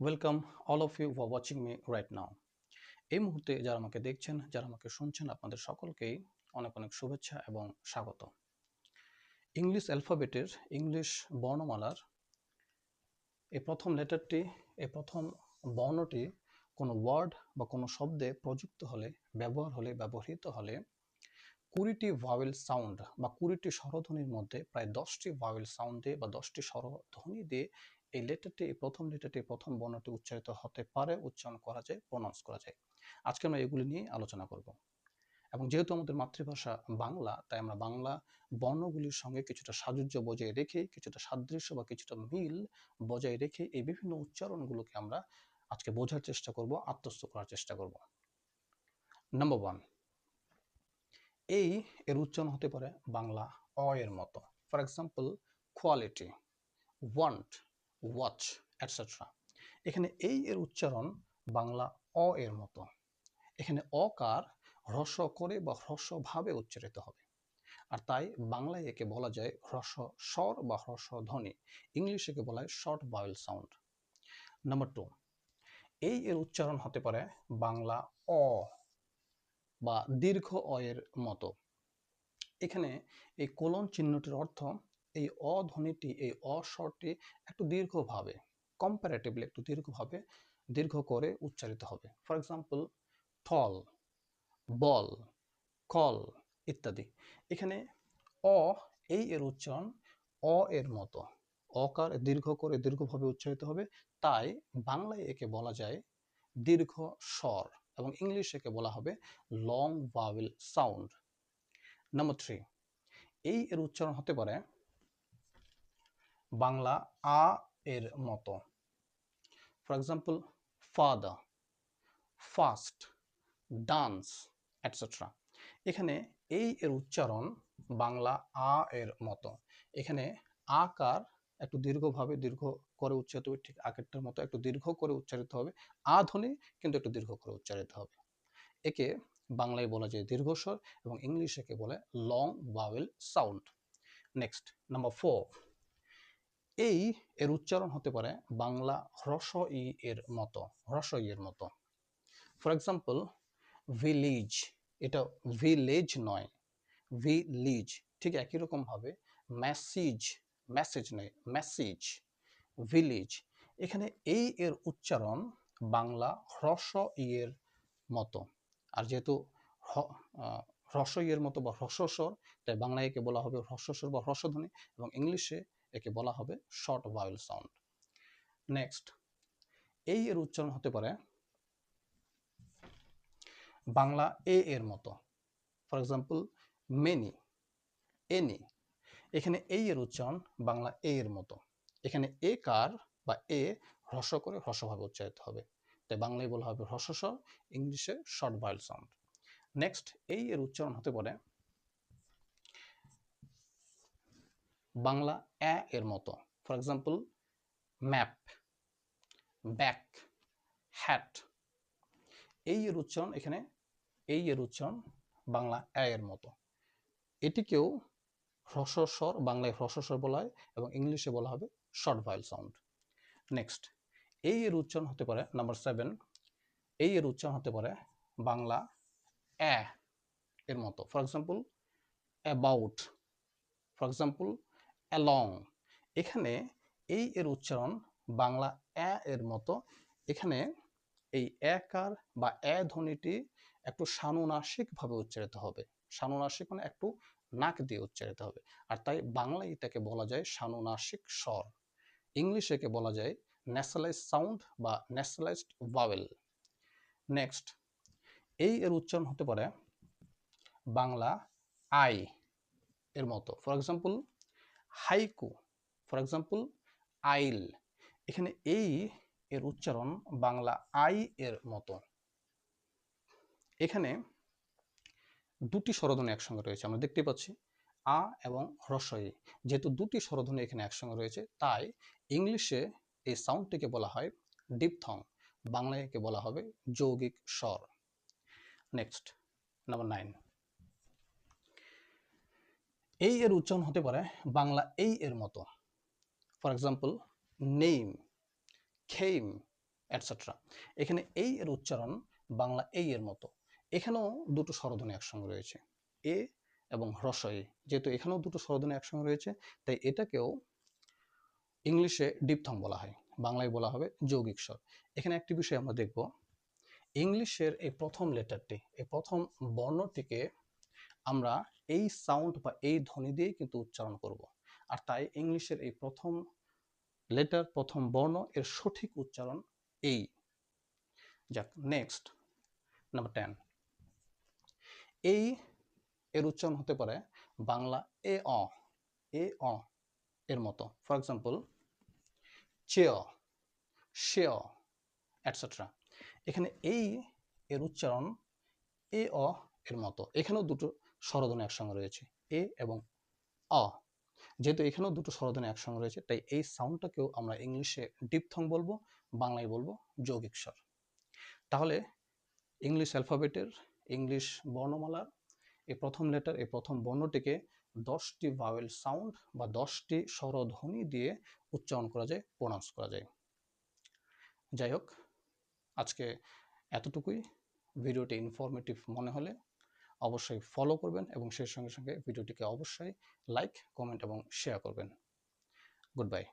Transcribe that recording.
Welcome all of you for watching me right now এই মুহূর্তে যারা আমাকে দেখছেন, যারা আমাকে শুনছেন, আপনাদের সকলকেই অনেক অনেক শুভেচ্ছা এবং স্বাগত। ইংলিশ অ্যালফাবেটের ইংলিশ বর্ণমালার এই প্রথম লেটারটি, এই প্রথম বর্ণটি কোনো ওয়ার্ড বা কোনো শব্দে প্রযুক্ত হলে, ব্যবহার হলে, ব্যবহৃত হলে কুড়িটি ভাওয়েল সাউন্ড বা কুড়িটি স্বরধ্বনির মধ্যে প্রায় দশটি ভাওয়েল সাউন্ড দিয়ে বা দশটি স্বরধ্বনি দিয়ে এই লেটারটি এই প্রথম লেটারটি প্রথম বর্ণটি উচ্চারিত হতে পারে, উচ্চারণ করা যায় প্রনাউন্স করা যায়। আজকে আমরা এগুলি নিয়ে আলোচনা করব। এবং যেহেতু আমাদের মাতৃভাষা বাংলা, তাই আমরা বাংলা বর্ণগুলির সঙ্গে কিছুটা সাজুজ্য বজায় রেখে, কিছুটা সাদৃশ্য বা কিছুটা মিল বজায় রেখে এই বিভিন্ন উচ্চারণগুলোকে আমরা আজকে বোঝার চেষ্টা করব, আত্মস্থ করার চেষ্টা করব। নাম্বার ওয়ান এই এর উচ্চারণ হতে পারে বাংলা অ এর মতো। For example quality want watch etcetera এখানে এই এর উচ্চারণ বাংলা অ এর মতো। এখানে অকার হ্রস্ব করে বা হ্রস্বভাবে উচ্চারিত হবে। আর তাই বাংলায় একে বলা যায় হ্রস্ব স্বর বা হ্রস্ব ধ্বনি। ইংলিশে একে বলা হয় short vowel sound number two এই এর উচ্চারণ হতে পারে বাংলা অ বা দীর্ঘ অ এর মতো। এখানে এই কোলন চিহ্নটির অর্থ এই অধ্বনিটি এই অস্বরটি একটু দীর্ঘভাবে কম্পারেটিভলি একটু দীর্ঘভাবে দীর্ঘ করে উচ্চারিত হবে। ফর এক্সাম্পল থল বল কল ইত্যাদি। এখানে অ এই এর উচ্চারণ অ এর মতো। অকার দীর্ঘ করে দীর্ঘভাবে উচ্চারিত হবে, তাই বাংলায় একে বলা যায় দীর্ঘ স্বর এবং ইংলিশ একে বলা হবে long vowel sound number three এই এর উচ্চারণ হতে পারে বাংলা আ এর মতো। For example father fast dance etcetera এখানে এই এর উচ্চারণ বাংলা আ এর মতো। এখানে আকার একটু দীর্ঘভাবে দীর্ঘ করে উচ্চারিত হবে, ঠিক আগেরটার মতো একটু দীর্ঘ করে উচ্চারিত হবে। আ ধ্বনি কিন্তু একটু দীর্ঘ করে উচ্চারিত হবে। একে বাংলায় বলা যায় দীর্ঘস্বর এবং ইংলিশে একে বলে long vowel sound next number four এই এর উচ্চারণ হতে পারে বাংলা হ্রস ই এর মতো হ্রস ই এর মতো। ফর এক্সাম্পল ভিলেজ এটা ভিলেজ নয় ভিলিজ ঠিক একই রকমভাবে মেসেজ মেসেজ নয় মেসেজ ভিলেজ এখানে এই এর উচ্চারণ বাংলা হ্রস ই এর মতো। আর যেহেতু হ্রস্ব ইয়ের মতো বা হ্রস্বস্বর, তাই বাংলায় একে বলা হবে হ্রস্বস্বর বা হ্রস্বধ্বনি এবং ইংলিশে একে বলা হবে শর্ট ভাওয়েল সাউন্ড নেক্সট এই এর উচ্চারণ হতে পারে বাংলা এ এর মতো। ফর এক্সাম্পল মেনি এনি এখানে এই এর উচ্চারণ বাংলা এ এর মতো। এখানে এ কার বা এ হ্রস্ব করে হ্রস্বভাবে উচ্চারিত হবে। তাই বাংলায় বলা হবে হ্রস্বস্বর ইংলিশে শর্ট ভাইল সাউন্ড নেক্সট এই এর উচ্চারণ হতে পারে বাংলা অ্যা এর মতো। For example map back hat এই এর উচ্চারণ এখানে, এই এর উচ্চারণ বাংলা অ্যা এর মতো। এটিকেও হ্রস্বস্বর, বাংলায় হ্রস্বস্বর বলা হয় এবং ইংলিশে বলা হবে শর্ট ভাইল সাউন্ড নেক্সট এই এর উচ্চারণ হতে পারে নাম্বার সেভেন এই এর উচ্চারণ হতে পারে বাংলা অ্যা এর মতো। For example about for example along. এখানে এই এর উচ্চারণ বাংলা অ্যা এর মতো। এখানে এই একার বা অ্যা ধ্বনিটি একটু সানুনাসিকভাবে উচ্চারিত হবে। সানুনাসিক মানে একটু নাক দিয়ে উচ্চারিত হবে। আর তাই বাংলায় এটাকে বলা যায় সানুনাসিক স্বর। ইংলিশে একে বলা যায় ন্যাশনালাইজ সাউন্ড বা ন্যাশনালাইজড ভাওয়েল। নেক্সট, এই এর উচ্চারণ হতে পারে বাংলা আই এর মতো। For example haiku for example aisle. এখানে এই এর উচ্চারণ বাংলা আই এর মতো। এখানে দুটি স্বরধ্বনি একসঙ্গে রয়েছে, আমরা দেখতে পাচ্ছি আ এবং হ্রস্বই যেহেতু দুটি স্বরধ্বনি এখানে একসঙ্গে রয়েছে, তাই ইংলিশে এই সাউন্ডটিকে বলা হয় ডিপথং বাংলায় একে বলা হবে যৌগিক স্বর। নেক্সট নাম্বার নাইন এই এর উচ্চারণ হতে পারে বাংলা এই এর মতো। For example name came etcetera এখানে এই এর উচ্চারণ বাংলা এই এর মতো। এখানেও দুটো স্বরধ্বনি একসঙ্গে রয়েছে। এ এবং হ্রস্ব এ যেহেতু এখানেও দুটো স্বরধ্বনি একসঙ্গে রয়েছে, তাই এটাকেও ইংলিশে ডিপথং বলা হয়। বাংলায় বলা হবে যৌগিক স্বর। এখানে একটি বিষয় আমরা দেখব। ইংলিশের এই প্রথম লেটারটি, এই প্রথম বর্ণটিকে আমরা এই সাউন্ড বা এই ধ্বনি দিয়েই কিন্তু উচ্চারণ করব। আর তাই ইংলিশের এই প্রথম লেটার প্রথম বর্ণ এর সঠিক উচ্চারণ এই। যাক নেক্সট নাম্বার টেন এই এর উচ্চারণ হতে পারে বাংলা এ অ এ অ এর মতো। ফর এক্সাম্পল চেয় শেয় অ্যাটসেট্রা এখানে এই এর উচ্চারণ এ অ এর মতো। এখানেও দুটো স্বরধ্বনি একসঙ্গে রয়েছে, এ এবং অ যেহেতু এখানেও দুটো স্বরধ্বনি একসঙ্গে রয়েছে, তাই এই সাউন্ডটাকেও আমরা ইংলিশে ডিপথং বলব, বাংলায় বলব যৌগিক স্বর তাহলে ইংলিশ অ্যালফাবেটের ইংলিশ বর্ণমালার এই প্রথম লেটার এই প্রথম বর্ণটিকে দশটি ভাওয়েল সাউন্ড বা দশটি স্বরধ্বনি দিয়ে উচ্চারণ করা যায় প্রোনাউন্স করা যায়। যাই হোক, আজকে এতটুকুই। ভিডিওটি ইনফরমেটিভ মনে হলে অবশ্যই ফলো করবেন এবং সেই সঙ্গে সঙ্গে ভিডিওটিকে অবশ্যই লাইক কমেন্ট এবং শেয়ার করবেন। Good bye